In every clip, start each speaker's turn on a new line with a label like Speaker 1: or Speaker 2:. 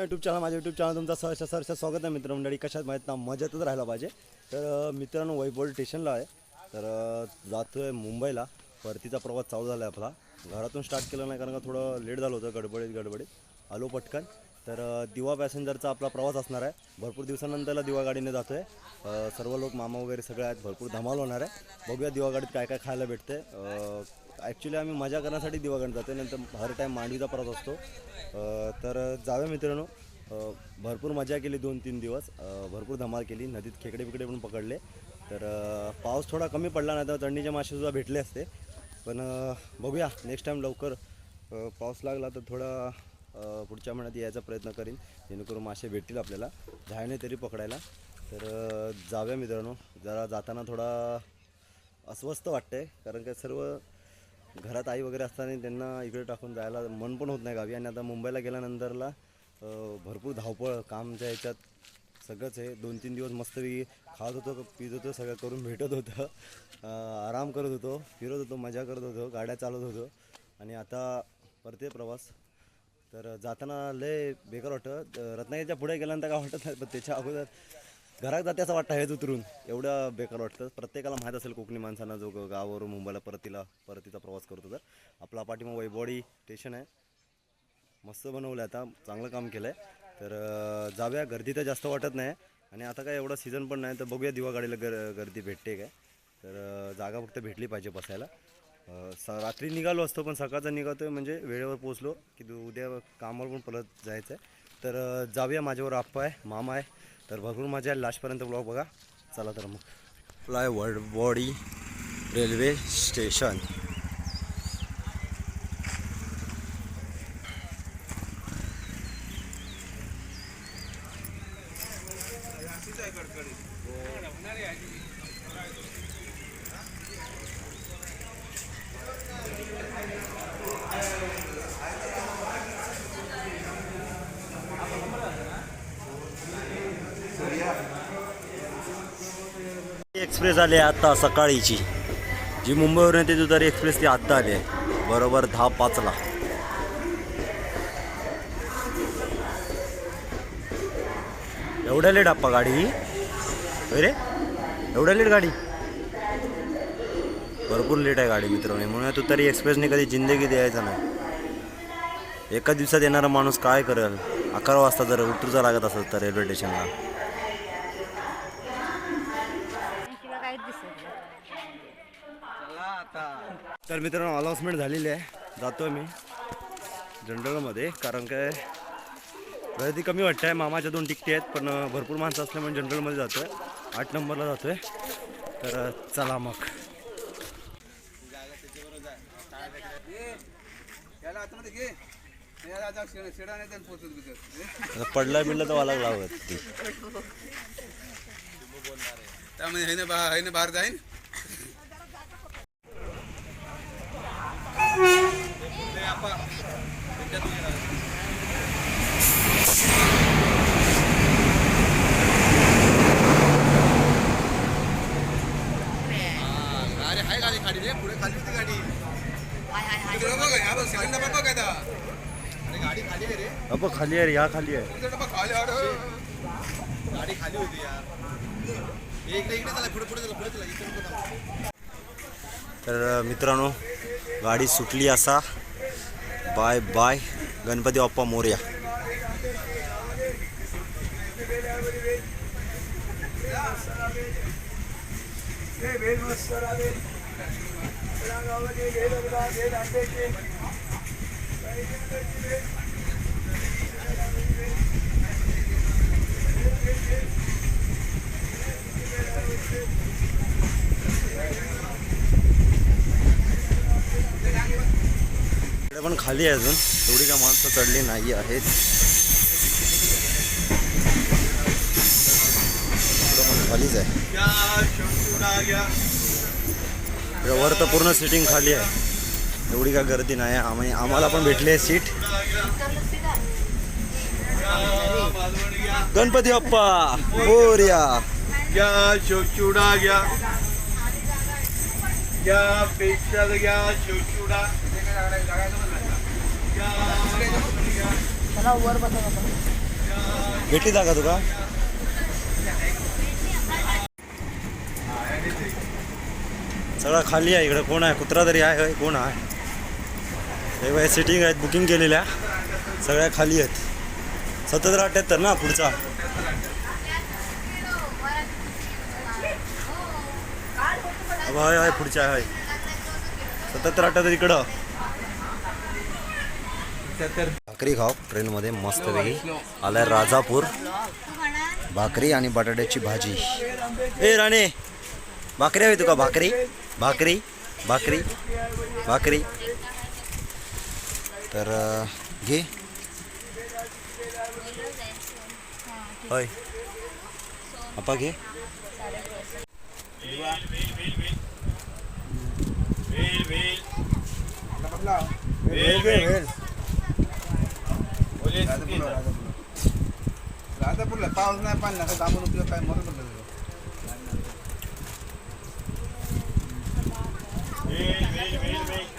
Speaker 1: YouTube channel माझ्या YouTube channel तुमचं सहर्ष सहर्ष स्वागत आहे मित्रमंडळी. कशात माहीत ना मजेतच राहायला पाहिजे. तर मित्रांनो वैभव स्टेशनला आहे. तर जातो जातोय मुंबईला. परतीचा प्रवास चालू झाला आहे आपला. घरातून स्टार्ट केलं नाही कारण का थोडं लेट झालं होतं गडबडीत गडबडीत. आलो पटकन. तर दिवा पॅसेंजरचा आपला प्रवास असणार आहे. भरपूर दिवसानंतरला दिवा गाडीने जातो आहे सर्व लोक मामा वगैरे सगळे आहेत. भरपूर धमाल होणार आहे. बघूया दिवा गाडीत काय काय खायला भेटते ॲक्च्युली आम्ही मजा करण्यासाठी दिवागण जातो नंतर हर टाईम मांडवीचा परत असतो. तर जाव्या मित्रांनो. भरपूर मजा केली दोन तीन दिवस. भरपूर धमाल केली नदीत खेकडे बिकडे पण पकडले. तर पाऊस थोडा कमी पडला नाही तर थंडीचे मासेसुद्धा भेटले असते. पण बघूया नेक्स्ट टाईम लवकर पाऊस लागला तर थोडा पुढच्या महिन्यात यायचा प्रयत्न करीन. जेणेकरून मासे भेटतील आपल्याला. झायने तरी पकडायला. तर जाव्या मित्रांनो. जरा जाताना थोडा अस्वस्थ वाटतंय कारण का सर्व घरात आई वगैरे असताना त्यांना इकडे टाकून जायला मन पण होत नाही गावी. आणि आता मुंबईला गेल्यानंतरला भरपूर धावपळ कामच्या ह्याच्यात सगळंच आहे. दोन तीन दिवस मस्तपैकी खात होतो पित होतो सगळं करून भेटत होतं. आराम करत होतो फिरत होतो मजा करत होतो गाड्या चालवत होतो. आणि आता परते प्रवास. तर जाताना लय बेकार वाटतं. रत्नागिरीच्या पुढे गेल्यानंतर काय वाटत नाही पण त्याच्या अगोदर घरात जाते असं वाटतं हेच उतरून. एवढं बेकार वाटतं. प्रत्येकाला माहीत असेल कोकणी माणसांना जो गावावरून मुंबईला परतीला परतीचा प्रवास करतो. तर आपला पाठीमाग वैबॉडी स्टेशन आहे. मस्त बनवलं आहे आता चांगलं काम केलं आहे तर जाव्या जाऊया. गर्दी तर जास्त वाटत नाही. आणि आता काय एवढा सीझन पण नाही तर बघूया दिवा गाडीला गर गर्दी भेटते काय. तर जागा फक्त भेटली पाहिजे बसायला. स रात्री निघालो असतो पण सकाळचा निघतो आहे म्हणजे वेळेवर पोचलो की उद्या कामावर पण परत जायचं आहे तर जाऊया माझ्यावर आप्पा आहे मामा आहे. तर भरपूर मजा आहे लास्टपर्यंत ब्लॉग बघा. चला तर मग. फ्लाय वर्ल्ड बॉडी रेल्वे स्टेशन. एक्सप्रेस आली आहे आत्ता सकाळीची. जी मुंबईवरून येते दुधारी एक्सप्रेस ती आत्ता आली आहे. बरोबर दहा पाचला. एवढ्या लेट आप्पा गाडी? ही होय रे? एवढ्या लेट गाडी? भरपूर लेट आहे गाडी मित्रांनो. म्हणून तू तरी एक्सप्रेसने कधी जिंदगी द्यायचा नाही. एका दिवसात येणारा माणूस काय करेल? अकरा वाजता जर उतरूचा लागत असेल तर रेल्वे स्टेशनला तर मित्रांनो अनाऊन्समेंट झालेली आहे. जातो मी जनरलमध्ये कारण काय गर्दी कमी वाटते आहे मामाच्या दोन तिकटी आहेत पण भरपूर माणसं असल्यामुळे जनरलमध्ये जातो आहे आठ नंबरला जातो आहे तर चला मग. पडला बिडला तर मला लावत
Speaker 2: त्यामध्ये बा हे बाहेर जाईन. अरे हाय गाडी खाली रे पुढे खाली होती गाडी गाडी खाली आहे रे
Speaker 1: अप खाली आहे रे, या खाली आहे.
Speaker 2: खाली गाडी खाली होती यार इकडे इकडे चला पुढे पुढे चला पुढे चला इकडे
Speaker 1: तर मित्रांनो गाडी सुटली असा. बाय बाय गणपती बाप्पा मोर्या इकडे पण खाली आहे अजून. एवढी काय माणसं चढली नाही आहेत. पण खालीच आहे. वर तर पूर्ण सिटिंग खाली आहे. एवढी काय गर्दी नाही. आम्ही आम्हाला पण भेटली आहे सीट गणपती बाप्पा मोर्या
Speaker 2: घ्या. शिवचुडा घ्या घ्या पेशल
Speaker 3: वर
Speaker 1: जागा तुका सगळं खाली आहे इकडे. कोण आहे? कुत्रा तरी आहे कोण आहे? हे बाय सिटिंग आहेत बुकिंग केलेल्या. सगळ्या खाली आहेत. सतत अठ्याहत्तर ना पुढचा? अबा, हय पुढच्या आहे सतत अठ्याहत्तर इकडं. भाकरी खाव ट्रेनमध्ये मस्तपैकी आलाय राजापूर. भाकरी आणि बटाट्याची भाजी. ए राणे भाकरी हवी तुका भाकरी. भाकरी भाकरी भाकरी. तर घे. होय. आपा घे.
Speaker 2: राजापूरला पाऊस नाही पाणी नाही दामून उपयोग काय मरून पडलं
Speaker 1: तर मित्रांनो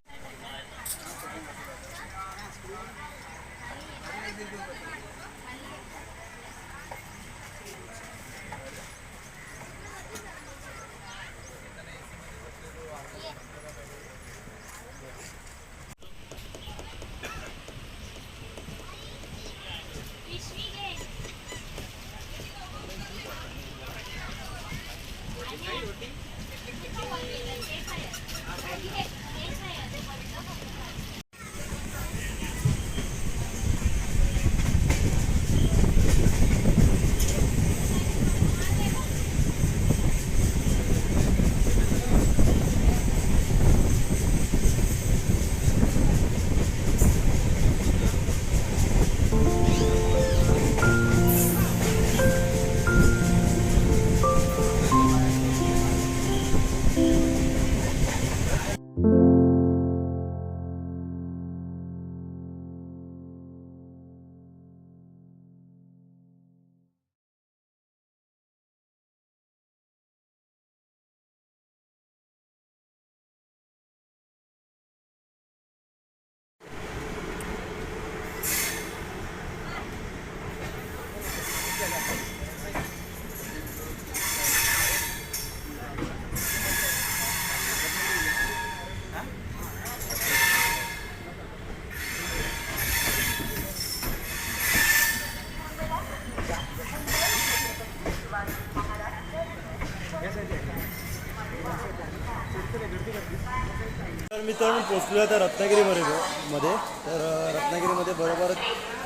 Speaker 1: पोचलो आहे तर रत्नागिरीमध्ये. मध्ये. तर रत्नागिरीमध्ये बरोबर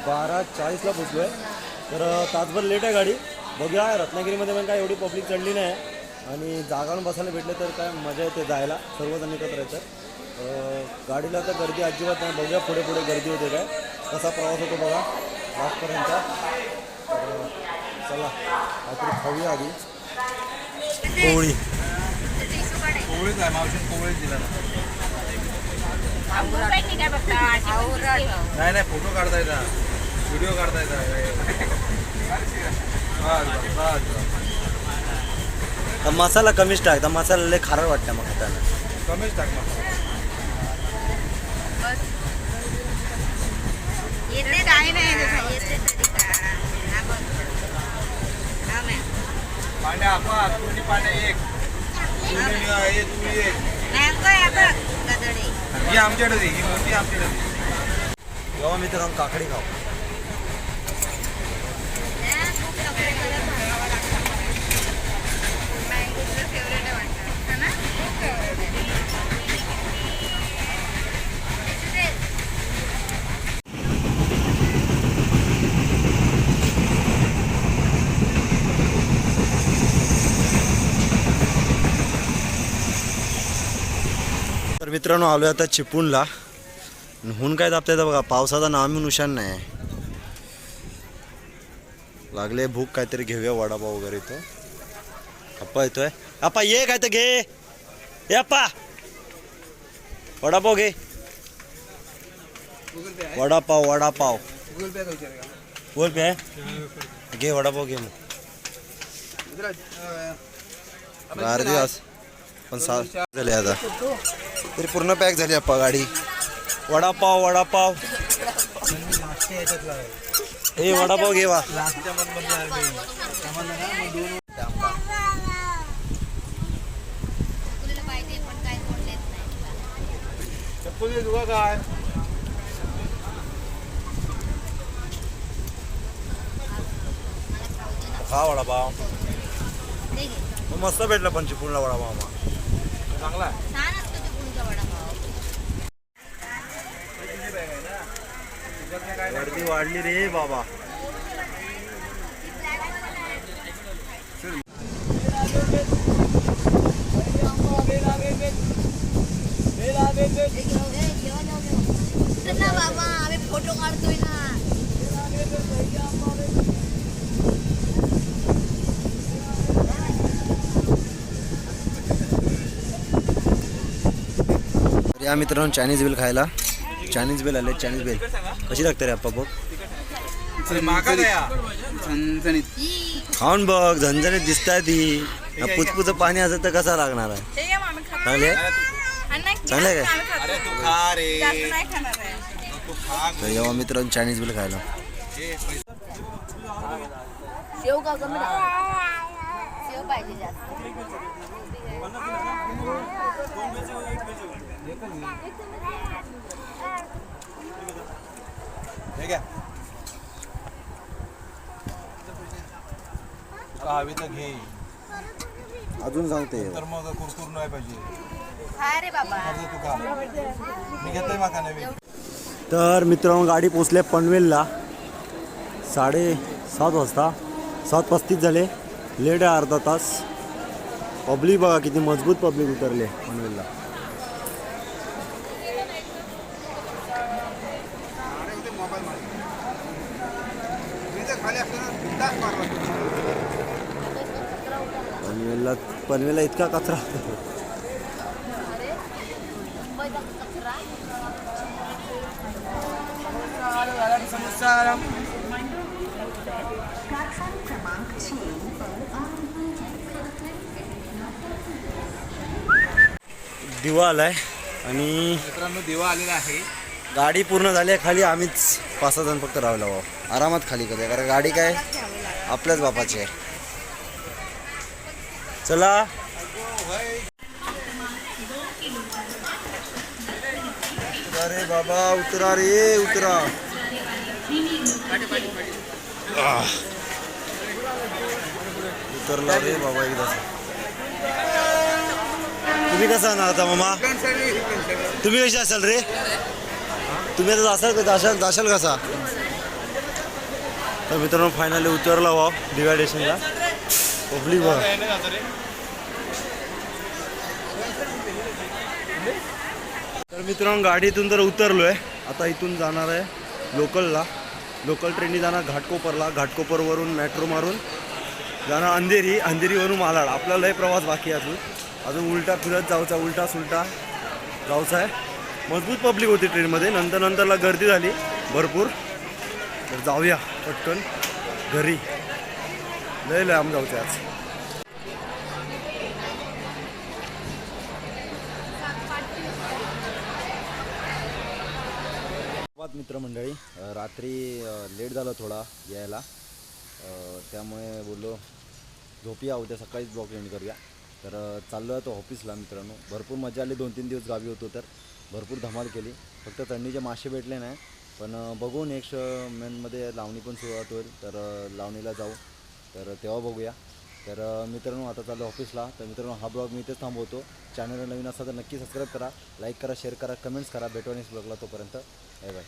Speaker 1: बारा चाळीसला पोचलो आहे तर तासभर लेट आहे गाडी. बघूया रत्नागिरीमध्ये पण काय एवढी पब्लिक चढली नाही. आणि जागावून बसायला भेटले तर काय मजा येते जायला. सर्वजण एकत्र येतं गाडीला तर गर्दी अजिबात नाही. बघूया पुढे पुढे गर्दी होते काय. कसा प्रवास होतो बघा. लास्टपर्यंत तर, चला काहीतरी खाऊया आधी. पोळी
Speaker 2: कोवळीच आहे. मावशीने कोवळीच दिला ना. नाही नाही फोटो काढता येतात व्हिडिओ काढता येतात
Speaker 1: मसाला कमीच टाक तर मसाला लय खारट वाटतं मग खाताना.
Speaker 2: कमीच टाक
Speaker 3: हा हा.
Speaker 2: पांड्या आपण पांड्या एक. तू एक
Speaker 3: गदडे
Speaker 2: ही आमच्याकडे ही मोठी आमच्याकडे
Speaker 1: जेव्हा मित्रांनो काकडी खाऊ.
Speaker 3: फेवरेट आहे वाटतं. ना?
Speaker 1: मित्रांनो आलो आता चिपळूणला. हून काय दाबता येतं बघा पावसाचा नामी नुशान नाही. लागले भूक काहीतरी घेऊया वडापाव वगैरे इथं. अप्पा येतोय. अप्पा ये काय तर घे. ये अप्पा. वडापाव घे. वडापाव वडापाव.
Speaker 2: गुगल पे
Speaker 1: बोल पे आहे? घे वडापाव घे मग.
Speaker 2: गुजरात
Speaker 1: अर्धी पण सा झाले आता. तरी पूर्ण पॅक झाली अप्पा गाडी. वडापाव वडापाव. ए वडापाव घे वा
Speaker 3: तुला पाहिजे पण काय
Speaker 1: खा वडापाव. मस्त भेटला पण चिपळूणला वडापाव
Speaker 2: चांगला आहे
Speaker 3: छान असतो ते पुणचा वडापाव
Speaker 1: गर्दी वाढली रे बाबा.
Speaker 3: बाबा आम्ही फोटो काढतोय ना.
Speaker 1: या मित्रांनो चायनीज बिल खायला. चायनीज बिल आले चायनीज बिल. कशी लागते रे अप्पा बघ खाऊन बघ झणझणीत दिसत आहे ती पुचपुच पाणी असेल तर कसा लागणार आहे. चांगले? चांगलं आहे
Speaker 3: जास्त आम्ही खातो.
Speaker 2: अरे तू खा रे.
Speaker 3: जास्त नाही खाणार आहे.
Speaker 2: तू खा
Speaker 1: तर जेव्हा मित्रांनो चायनीज बिल खायला.
Speaker 3: पाहिजे
Speaker 2: हे हवी तर घे.
Speaker 1: अजून सांगते.
Speaker 2: तर मग कुरकुर नाही पाहिजे. मी घेतोय माका नवीन.
Speaker 1: तर मित्रांनो गाडी पोचले पनवेलला. साडे सात वाजता. सात पस्तीस झाले. लेट आहे अर्धा तास. पब्लिक बघा किती मजबूत पब्लिक उतरले पनवेलला
Speaker 2: खाली असताना बिंदास मारला
Speaker 1: पनवेलला पनवेलला इतका कचरा. दिवा आलाय आणि
Speaker 2: मित्रांनो दिवा आलेला आहे
Speaker 1: गाडी पूर्ण झाली आहे खाली आम्हीच पाच सहा जण फक्त राहायला हवं आरामात खाली करूया कारण गाडी काय आपल्याच बापाची आहे. चला. अरे बाबा उतरा रे उतरा. उतरला रे बाबा एकदा. तुम्ही कसा आहात आता मामा? तुम्ही कशी असाल रे? तुम्ही आता जासाल का? जाशाल जाशाल कसा? तर मित्रांनो फायनली उतरला वा दिव्या स्टेशनला पब्लिक बघा तर मित्रांनो गाडीतून तर उतरलो आहे आता इथून जाणार आहे लोकलला. लोकल ट्रेननी जाणार घाटकोपरला. घाटकोपरवरून मेट्रो मारून जाणार अंधेरी. अंधेरीवरून मालाड. आपला लय प्रवास बाकी आहे अजून. अजून उलटा फिरत जाऊचा उलटा सुलटा जाऊचा आहे. मजबूत पब्लिक होती ट्रेनमध्ये नंतर नंतरला गर्दी झाली. भरपूर. तर जाऊया पटकन. घरी. लय लय आम जाऊचे आज. मित्रमंडळी रात्री लेट झालं थोडा यायला. त्यामुळे बोललो झोपूया उद्या सकाळीच ब्लॉग एंड करूया. तर चाललो आहे तो ऑफिसला मित्रांनो. भरपूर मजा आली. दोन तीन दिवस गावी होतो तर. भरपूर धमाल केली. फक्त थंडीचे मासे भेटले नाही पण बघू नेक्स्ट मेनमध्ये लावणी पण सुरुवात होईल तर लावणीला जाऊ. तर तेव्हा बघूया. तर मित्रांनो आता चाललो ऑफिसला. तर मित्रांनो हा ब्लॉग मी इथेच थांबवतो. चॅनल नवीन असा तर नक्की सबस्क्राईब करा लाईक करा शेअर करा कमेंट्स करा. भेटवा नेक्स्ट ब्लॉगला तोपर्यंत. Bye bye